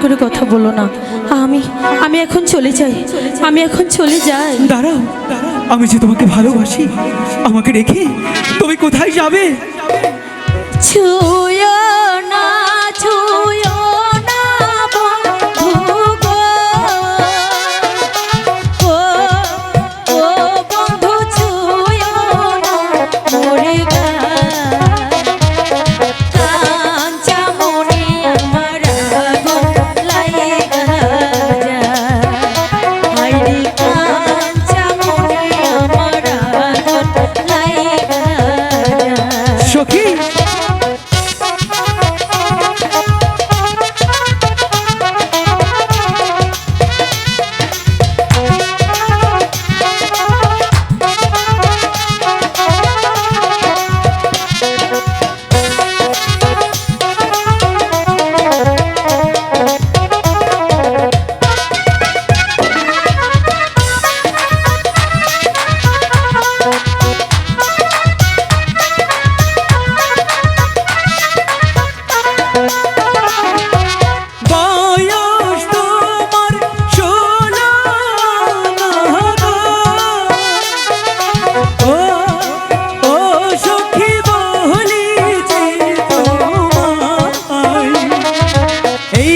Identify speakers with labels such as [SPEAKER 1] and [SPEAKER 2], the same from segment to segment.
[SPEAKER 1] বলো না। আমি আমি এখন চলে যাই। আমি এখন চলে যাই।
[SPEAKER 2] দাঁড়াও আমি যে তোমাকে ভালোবাসি আমাকে রেখে তুমি কোথায় যাবে?
[SPEAKER 1] ছুঁয়া Thank you. Hey.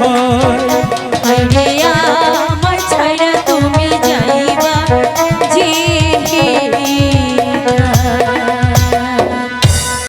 [SPEAKER 1] হয়।